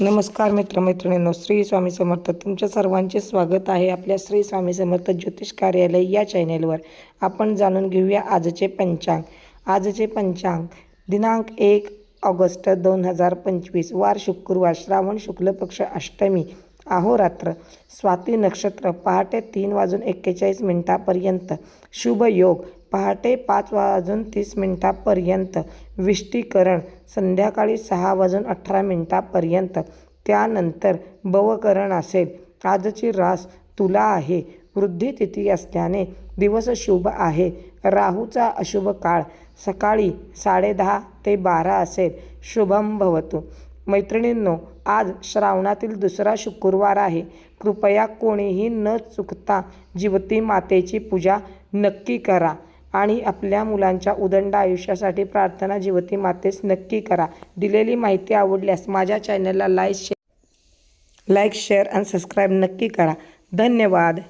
नमस्कार मित्रमैत्रिणींनो श्री स्वामी समर्थ. तुमच्या सर्वांचे स्वागत आहे आपल्या श्री स्वामी समर्थ ज्योतिष कार्यालय या चॅनेलवर आपण जाणून घेऊया आजचे पंचांग. आजचे पंचांग दिनांक एक ऑगस्ट दोन हजार पंचवीस वार शुक्रवार श्रावण शुक्ल पक्ष अष्टमी. अहोरात्र स्वाती नक्षत्र पहाटे तीन वाजून एक्केचाळीस मिनिटापर्यंत. शुभ योग पहाटे पाच वाजून तीस मिनिटापर्यंत. विष्टीकरण संध्याकाळी सहा वाजून अठरा मिनिटापर्यंत. त्यानंतर बवकरण असेल. आजची रास तुला आहे. वृद्धी तिथी असल्याने दिवस शुभ आहे. राहूचा अशुभ काळ सकाळी साडेदहा ते बारा असेल. शुभम भवतु. मैत्रिणींनो आज श्रावणातील दुसरा शुक्रवार आहे. कृपया कोणीही न चुकता जिवती मातेची पूजा नक्की करा आणि आपल्या मुलांच्या उदंड आयुष्यासाठी प्रार्थना जिवती मातेस नक्की करा. दिलेली माहिती आवडल्यास माझ्या चॅनलला लाईक शेअर लाईक शेअर आणि सबस्क्राईब नक्की करा. धन्यवाद.